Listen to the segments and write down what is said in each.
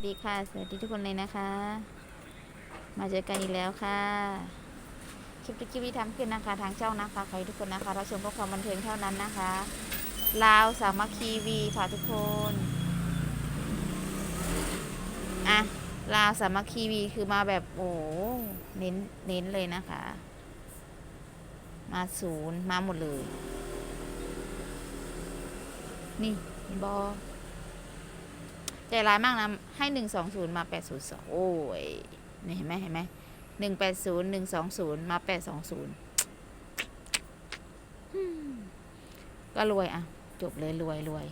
สวัสดีค่ะ สวัสดีทุกคนเลยนะคะ มาเจอกันอีกแล้วค่ะ คลิปทุกคลิปที่ทำขึ้นนะคะ ทางช่องนะคะขอให้ทุกคนนะคะรับชมเพื่อความบันเทิงเท่านั้นนะคะลาวสามัคคีวีค่ะทุกคนอะลาวสามัคคีวีคือมาแบบโอ้เน้นเน้นเลยนะคะ มาศูนย์มาหมดเลย นี่บอ ใจร้ายมากนะ ให้หนึ่งสองศูนย์มาแปดศูนย์สองโอ้ยนี่เห็นไหมเห็นไหมหนึ่งแปดศูนย์หนึ่งสองศูนย์มาแปดสองศูนย์ก็รวยอะ จบเลยรวยรวย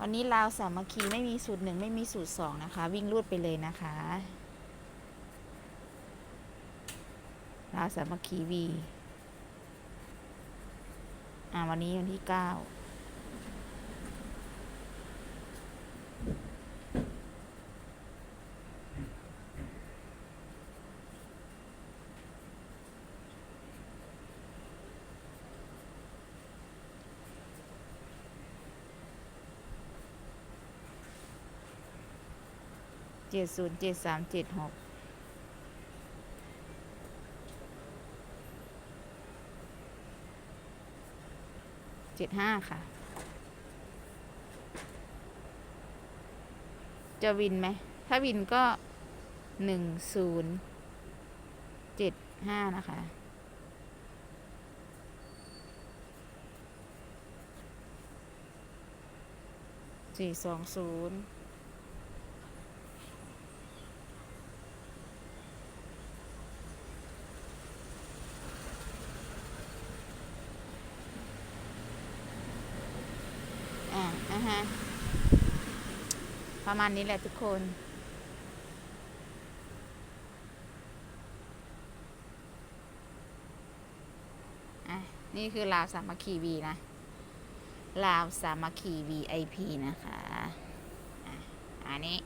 วันนี้ลาวสามัคคีไม่มีสูตรหนึ่งไม่มีสูตรสองนะคะ วิ่งรูดไปเลยนะคะลาวสามัคคีวี อ่าวันนี้วันที่เก้าเจ็ดศูนย์เจ็ดสามเจ็ดหก เจ็ดห้าค่ะ จะวินไหม ถ้าวินก็หนึ่งศูนย์เจ็ดห้านะคะ สี่สองศูนย์ อ่าอ่าฮะประมาณนี้แหละทุกคนอะนี่คือลาวสามัคคีวีนะ ลาวสามัคคี VIP นะคะ อะอันนี้